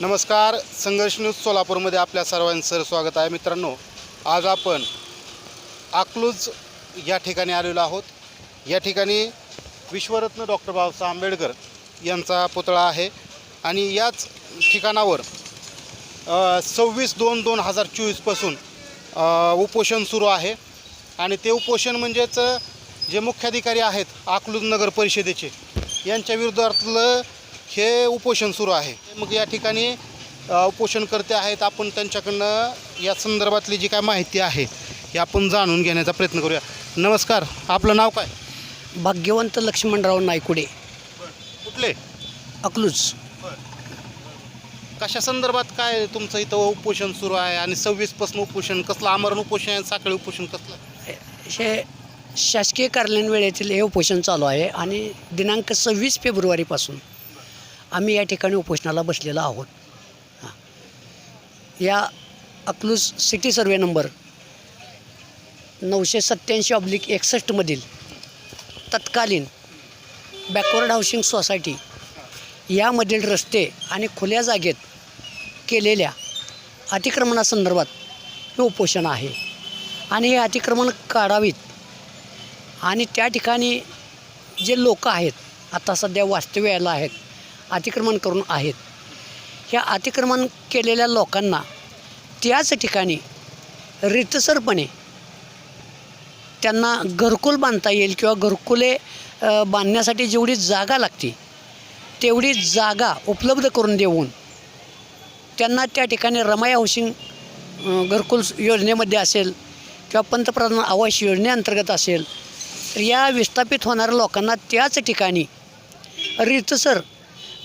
नमस्कार संघर्ष न्यूज सोलापूरमध्ये आपल्या सर्वांचं स्वागत आहे. मित्रांनो आज आपण अकलूज या ठिकाणी आलेलो आहोत. या ठिकाणी विश्वरत्न डॉक्टर बाबासाहेब आंबेडकर यांचा पुतळा आहे आणि याच ठिकाणावर सव्वीस दोन दोन हजार चोवीसपासून उपोषण सुरू आहे. आणि ते उपोषण म्हणजेच जे मुख्याधिकारी आहेत अकलूज नगर परिषदेचे यांच्या विरोधातलं हे उपोषण सुरू आहे. मग या ठिकाणी उपोषणकर्ते आहेत. आपण त्यांच्याकडनं या संदर्भातली जी काय माहिती आहे ही आपण जाणून घेण्याचा प्रयत्न करूया. नमस्कार. आपलं नाव काय? भाग्यवंत लक्ष्मणराव नायकुडे. कुठले? अकलूज. कशा संदर्भात काय तुमचं इथं उपोषण सुरू आहे? आणि सव्वीसपासून उपोषण कसलं? आमरण उपोषण आहे साखळी उपोषण कसलं? हे शासकीय कार्यालयीन वेळेतील हे उपोषण चालू आहे. आणि दिनांक सव्वीस फेब्रुवारीपासून आम्ही या ठिकाणी उपोषणाला बसलेलो आहोत. हां. या अकलूज सिटी सर्वे नंबर नऊशे सत्त्याऐंशी ऑब्लिक एकसष्टमधील तत्कालीन बॅकवर्ड हाऊसिंग सोसायटी यामधील रस्ते आणि खुल्या जागेत केलेल्या अतिक्रमणासंदर्भात हे उपोषण आहे. आणि हे अतिक्रमण काढावीत. आणि त्या ठिकाणी जे लोक आहेत आता सध्या वास्तव्याला आहेत अतिक्रमण करून आहेत. ह्या अतिक्रमण केलेल्या लोकांना त्याच ठिकाणी रितसरपणे त्यांना घरकुल बांधता येईल किंवा घरकुले बांधण्यासाठी जेवढी जागा लागते तेवढी जागा उपलब्ध करून देऊन त्यांना त्या ठिकाणी रमाया हाऊसिंग घरकुल योजनेमध्ये असेल किंवा पंतप्रधान आवास योजनेअंतर्गत असेल तर या विस्थापित होणाऱ्या लोकांना त्याच ठिकाणी रीतसर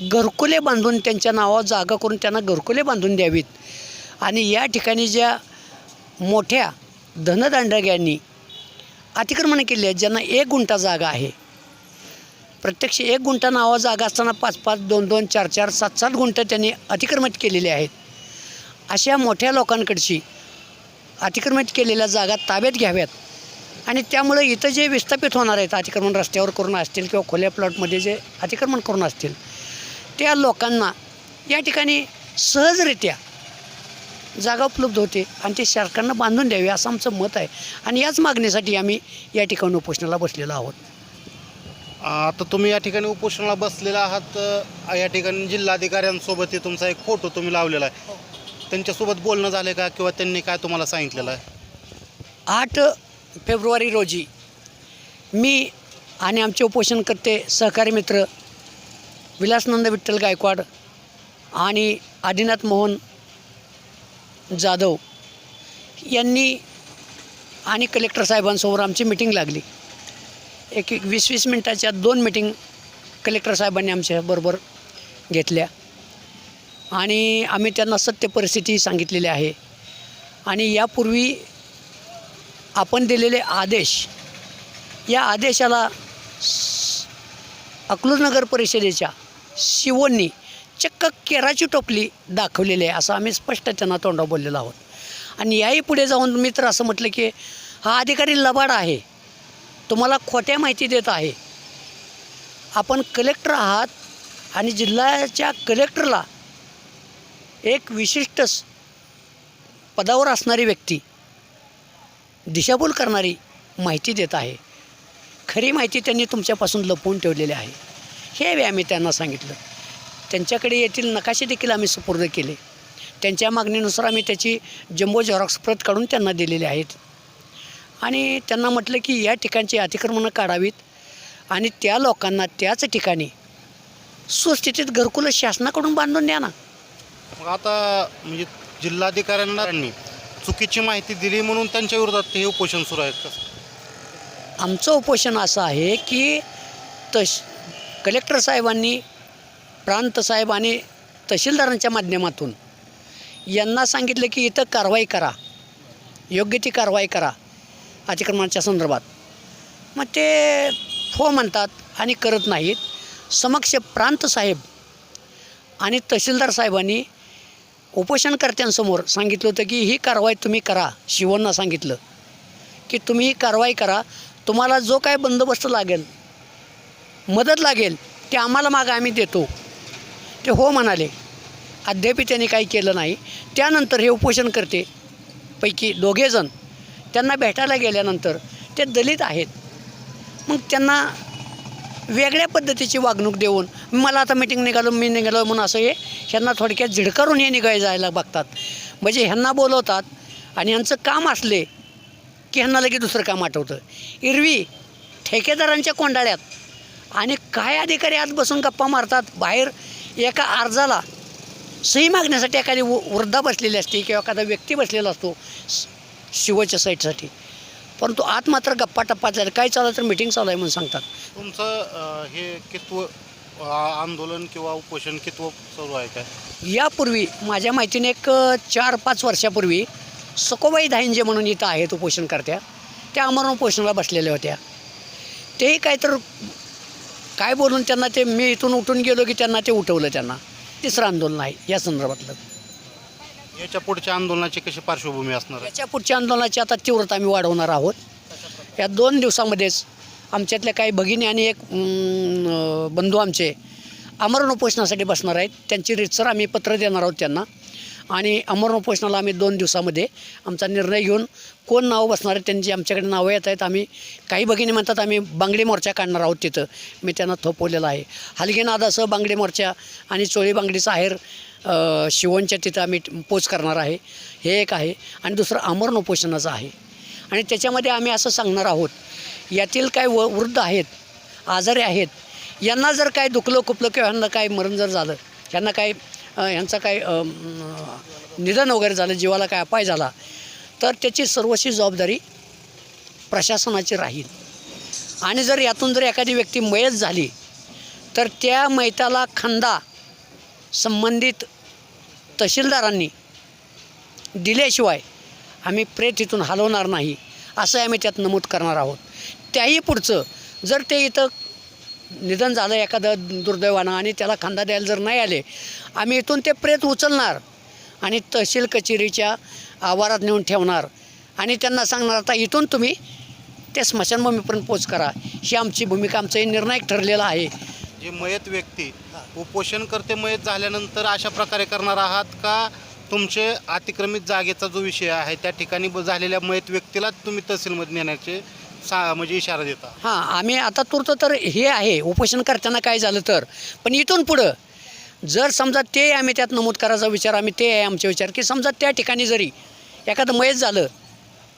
घरकुले बांधून त्यांच्या नावावर जागा करून त्यांना घरकुले बांधून द्यावीत. आणि या ठिकाणी ज्या मोठ्या धनदांडग्यांनी अतिक्रमण केले आहेत ज्यांना एक गुंठा जागा आहे. प्रत्यक्ष एक गुंठा नावा जागा असताना पाच पाच दोन दोन चार चार सात सात गुंठं त्यांनी अतिक्रमित केलेले आहेत. अशा मोठ्या लोकांकडची अतिक्रमित केलेल्या जागा ताब्यात घ्याव्यात. आणि त्यामुळे इथं जे विस्थापित होणार आहेत अतिक्रमण रस्त्यावर करून असतील किंवा खोल्या प्लॉटमध्ये जे अतिक्रमण करून असतील त्या लोकांना या ठिकाणी सहजरित्या जागा उपलब्ध होते आणि ते सरकारनं बांधून द्यावी असं आमचं मत आहे. आणि याच मागणीसाठी आम्ही या ठिकाणी उपोषणाला बसलेलो आहोत. आता तुम्ही या ठिकाणी उपोषणाला बसलेला आहात अ, या ठिकाणी जिल्हाधिकाऱ्यांसोबत हे तुमचा एक फोटो तुम्ही लावलेला आहे. त्यांच्यासोबत बोलणं झालं का किंवा त्यांनी काय तुम्हाला सांगितलेलं आहे? आठ फेब्रुवारी रोजी मी आणि आमचे उपोषणकर्ते सहकारी मित्र विलासनंद विठ्ठल गायकवाड आणि आदिनाथ मोहन जाधव यांनी आणि कलेक्टर साहेबांसमोर आमची मिटिंग लागली. एक एक वीस वीस मिनटाच्या दोन मिटिंग कलेक्टर साहेबांनी आमच्याबरोबर घेतल्या. आणि आम्ही त्यांना सत्य परिस्थिती सांगितलेली आहे. आणि यापूर्वी आपण दिलेले आदेश या आदेशाला अकलूज नगर परिषदेच्या शिवोंनी चक्क केराची टोपली दाखवलेली आहे असं आम्ही स्पष्ट त्यांना तोंडावर बोललेलो आहोत. आणि याही पुढे जाऊन मी तर असं म्हटलं की हा अधिकारी लबाड आहे. तुम्हाला खोट्या माहिती देत आहे. आपण कलेक्टर आहात आणि जिल्ह्याच्या कलेक्टरला एक विशिष्ट स- पदावर असणारी व्यक्ती दिशाभूल करणारी माहिती देत आहे. खरी माहिती त्यांनी तुमच्यापासून लपवून ठेवलेली आहे. हे आम्ही त्यांना सांगितलं. त्यांच्याकडे येथील नकाशे देखील आम्ही सुपूर्द केले. त्यांच्या मागणीनुसार आम्ही त्याची जम्बो झेरॉक्स प्रत काढून त्यांना दिलेले आहेत. आणि त्यांना म्हटलं की या ठिकाणची अतिक्रमणं काढावीत आणि त्या लोकांना त्याच ठिकाणी सुस्थितीत घरकुलं शासनाकडून बांधून द्या ना. मग आता म्हणजे जिल्हाधिकाऱ्यांना चुकीची माहिती दिली म्हणून त्यांच्या विरोधात हे उपोषण सुरू आहे कसं आमचं उपोषण असं आहे की तश कलेक्टर साहेबांनी प्रांत साहेब आणि तहसीलदारांच्या माध्यमातून यांना सांगितलं की इथं कारवाई करा. योग्य ती कारवाई करा अतिक्रमणाच्या संदर्भात. मग ते हो म्हणतात आणि करत नाहीत. समक्ष प्रांत साहेब आणि तहसीलदार साहेबांनी उपोषणकर्त्यांसमोर सांगितलं होतं की ही कारवाई तुम्ही करा शिवांना सांगितलं की तुम्ही ही कारवाई करा. तुम्हाला जो काय बंदोबस्त लागेल मदत लागेल ते आम्हाला मागं आम्ही देतो. ते हो म्हणाले. अद्याप त्यांनी काही केलं नाही. त्यानंतर हे उपोषण करते. पैकी दोघेजण त्यांना भेटायला गेल्यानंतर ते दलित आहेत. मग त्यांना वेगळ्या पद्धतीची वागणूक देऊन मला आता मिटिंग निघालो मी निघालो म्हणून असं हे ह्यांना थोडक्यात झिडकारून हे निघाय जायला बघतात. म्हणजे ह्यांना बोलवतात आणि ह्यांचं काम असले की ह्यांना लगेच दुसरं काम आठवतं. एरवी ठेकेदारांच्या कोंडाळ्यात आणि काय अधिकारी आत बसून गप्पा मारतात? बाहेर एका अर्जाला सही मागण्यासाठी एखादी व- वृद्धा बसलेली असते किंवा एखादा व्यक्ती बसलेला असतो शिवच्या साईटसाठी. परंतु आत मात्र गप्पा टप्पा झाले काय चालू तर मिटिंग चालू आहे म्हणून सांगतात. तुमचं हे कितवं आंदोलन किंवा उपोषण कितवं सुरू आहे काय? यापूर्वी माझ्या माहितीने एक चार पाच वर्षापूर्वी सकोबाई धाईंजे म्हणून इथं आहेत उपोषणकर्त्या. त्या अमरण उपोषणाला बसलेल्या होत्या. तेही काय तर काय बोलून त्यांना ते मी इथून उठून गेलो की त्यांना ते उठवलं त्यांना. तिसरं आंदोलन आहे या संदर्भातलं. याच्या पुढच्या आंदोलनाची कशी पार्श्वभूमी असणार आहे? याच्या पुढच्या आंदोलनाची आता तीव्रता आम्ही वाढवणार आहोत. या दोन दिवसामध्येच आमच्यातल्या काही भगिनी आणि एक अं, बंधू आमचे अमरण उपोषणासाठी बसणार आहेत. त्यांची रितसर आम्ही पत्र देणार आहोत त्यांना. आणि अमरण उपोषणाला आम्ही दोन दिवसामध्ये आमचा निर्णय घेऊन कोण नावं बसणार आहेत त्यांची आमच्याकडे नावं येत आहेत आम्ही काही भगिनी म्हणतात आम्ही बांगडी मोर्चा काढणार आहोत तिथं. मी त्यांना थोपवलेलं आहे. हलगेनादासह बांगडी मोर्चा आणि चोळी बांगडीचा आहेर शिवणच्या तिथं आम्ही पोच करणार आहे. हे एक आहे. आणि दुसरं अमरण उपोषणाचं आहे. आणि त्याच्यामध्ये आम्ही असं सांगणार आहोत यातील काय व वृद्ध आहेत आजारी आहेत यांना जर काय दुखलं खुपलं किंवा ह्यांना काय मरण जर झालं ह्यांना काय यांचा काय निधन वगैरे झालं जीवाला काय अपाय झाला तर त्याची सर्वशी जबाबदारी प्रशासनाची राहील. आणि जर यातून जर एखादी व्यक्ती मयत झाली तर त्या मैताला खंदा संबंधित तहसीलदारांनी दिल्याशिवाय आम्ही प्रेत इथून हलवणार नाही असं आम्ही त्यात नमूद करणार आहोत. त्याही पुढचं जर ते इथं निधन झालं एखादं दुर्दैवानं आणि त्याला खांदा द्यायला जर नाही आले आम्ही इथून ते प्रेत उचलणार आणि तहसील कचेरीच्या आवारात नेऊन ठेवणार. आणि त्यांना सांगणार आता इथून तुम्ही ते स्मशानभूमीपर्यंत पोच करा. ही आमची भूमिका आमचं हे निर्णायक ठरलेला आहे. जे मयत व्यक्ती उपोषण करते मयत झाल्यानंतर अशा प्रकारे करणार आहात का? तुमचे अतिक्रमित जागेचा जो विषय आहे त्या ठिकाणी ब- झालेल्या मयत व्यक्तीलाच तुम्ही तहसीलमध्ये नेण्याचे सा म्हणजे इशारा देता. हां आम्ही आता तुर्त तर हे आहे उपोषण करताना काय झालं तर. पण इथून पुढं जर समजा ते आम्ही त्यात नमूद करायचा विचार आम्ही ते आहे आमचे विचार की समजा त्या ठिकाणी जरी एखादं मयत झालं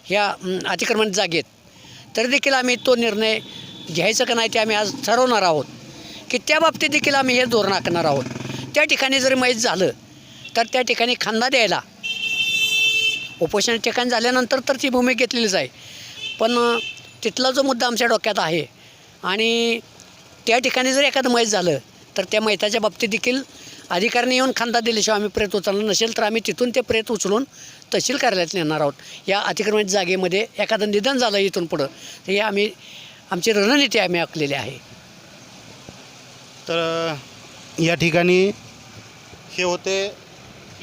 ह्या अतिक्रमण जागेत तरी देखील आम्ही तो निर्णय घ्यायचं का नाही ते आम्ही आज ठरवणार आहोत. की त्या बाबतीत देखील आम्ही हे धोरण आखणार आहोत. त्या ठिकाणी जरी मयत झालं तर त्या ठिकाणी खांदा द्यायला. उपोषण ठिकाण झाल्यानंतर तर ती भूमी घेतलेलीच आहे. पण तिथला जो मुद्दा आमच्या डोक्यात आहे आणि त्या ठिकाणी जर एखादं मैत झालं तर त्या मैताच्या बाबतीत देखील अधिकाऱ्यांनी येऊन खांदा दिल्याशिवाय आम्ही प्रेत उचललं नसेल तर आम्ही तिथून ते प्रेत उचलून तहसील कार्यालयात नेणार आहोत. या अतिक्रमित जागेमध्ये एखादं निधन झालं इथून पुढं तर हे आम्ही आमची रणनीती आम्ही आखलेली आहे. तर या ठिकाणी हे होते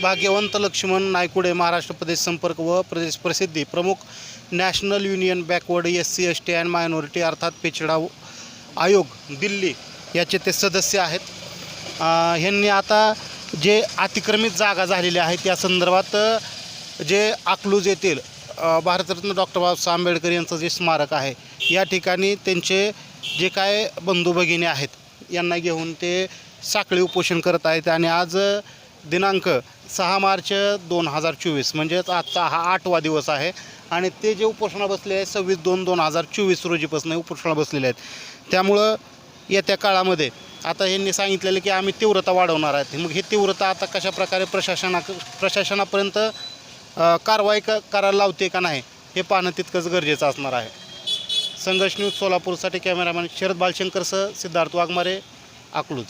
भाग्यवंत लक्ष्मण नायकुडे महाराष्ट्र प्रदेश संपर्क व प्रदेश प्रसिद्धी प्रमुख national union backward S C S T and minority अर्थात पिछडा आयोग दिल्ली याचे ते सदस्य आहेत. ह्यांनी आता जे अतिक्रमित जागा झालेल्या आहेत या संदर्भात जे अकलूज येथील भारतरत्न डॉक्टर बाबासाहेब आंबेडकर यांचं जे स्मारक आहे या ठिकाणी त्यांचे जे काय बंधू भगिनी आहेत यांना घेऊन ते साखळी उपोषण करत आहेत आणि आज दिनांक सहा मार्च दोन हजार चोवीस म्हणजेच आजचा हा आठवा दिवस आहे. आणि ते जे उपोषणा बसले आहेत सव्वीस दोन दोन हजार चोवीस रोजीपासून उपोषणा बसलेले आहेत. त्यामुळं येत्या काळामध्ये आता यांनी सांगितलेलं की आम्ही तीव्रता वाढवणार आहेत. मग ही तीव्रता आता कशाप्रकारे प्रशासना प्रशासनापर्यंत कारवाई क करायला लावते का नाही हे पाहणं तितकंच गरजेचं असणार आहे. संघर्ष न्यूज सोलापूरसाठी कॅमेरामॅन शरद बालशंकरसह सिद्धार्थ वाघमारे अकलूज.